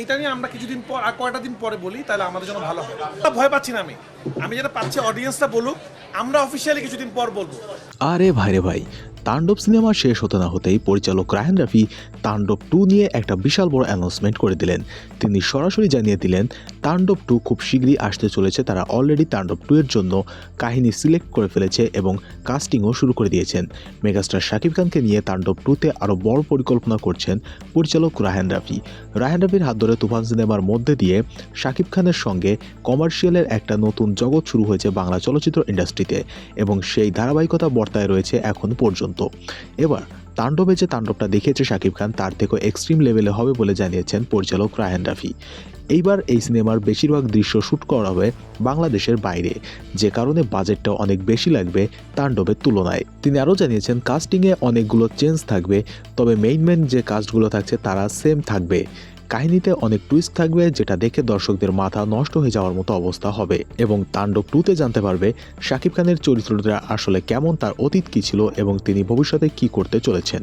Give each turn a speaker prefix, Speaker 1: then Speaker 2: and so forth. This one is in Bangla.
Speaker 1: এটা নিয়ে আমরা কিছুদিন পর, আর কয়টা দিন পরে বলি, তাহলে আমাদের জন্য ভালো হবে। ভয় পাচ্ছি না আমি। আমি যেটা পাচ্ছি অডিয়েন্সটা বলুক, আমরা অফিসিয়ালি কিছুদিন পর বলব।
Speaker 2: আরে ভাই রে ভাই তাণ্ডব সিনেমা শেষ হতে না হতেই পরিচালক রায়হান রাফি তাণ্ডব টু নিয়ে একটা বিশাল বড় অ্যানাউন্সমেন্ট করে দিলেন। তিনি সরাসরি জানিয়ে দিলেন, তাণ্ডব টু খুব শীঘ্রই আসতে চলেছে, তারা অলরেডি তাণ্ডব টু এর জন্য কাহিনী সিলেক্ট করে ফেলেছে এবং কাস্টিংও শুরু করে দিয়েছেন। মেগাস্টার শাকিব খানকে নিয়ে তাণ্ডব টুতে আরও বড় পরিকল্পনা করছেন পরিচালক রায়হান রাফি। রায়হান রাফির হাত ধরে তুফান সিনেমার মধ্যে দিয়ে শাকিব খানের সঙ্গে কমার্শিয়ালের একটা নতুন জগৎ শুরু হয়েছে বাংলা চলচ্চিত্র ইন্ডাস্ট্রিতে এবং সেই ধারাবাহিকতা বর্তায় রয়েছে এখন পর্যন্ত। এবার, তাণ্ডবে যে তাণ্ডবটা দেখিয়েছে শাকিব খান, তার থেকেও এক্সট্রিম লেভেলে হবে বলে জানিয়েছেন পরিচালক রায়হান রাফি। এইবার এই সিনেমার বেশিরভাগ দৃশ্য শ্যুট করা হবে বাংলাদেশের বাইরে। যে কারণে বাজেটটা অনেক বেশি লাগবে তাণ্ডবের তুলনায়। তিনি আরও জানিয়েছেন কাস্টিংয়ে অনেকগুলো চেঞ্জ থাকবে, তবে মেইন মেইন যে কাস্টগুলো থাকছে, তারা সেম থাকবে। কাহিনীতে অনেক টুইস্ট থাকবে যেটা দেখে দর্শকদের মাথা নষ্ট হয়ে যাওয়ার মতো অবস্থা হবে এবং তাণ্ডব টুতে জানতে পারবে শাকিব খানের চরিত্রটা আসলে কেমন, তার অতীত কী ছিল এবং তিনি ভবিষ্যতে কি করতে চলেছেন।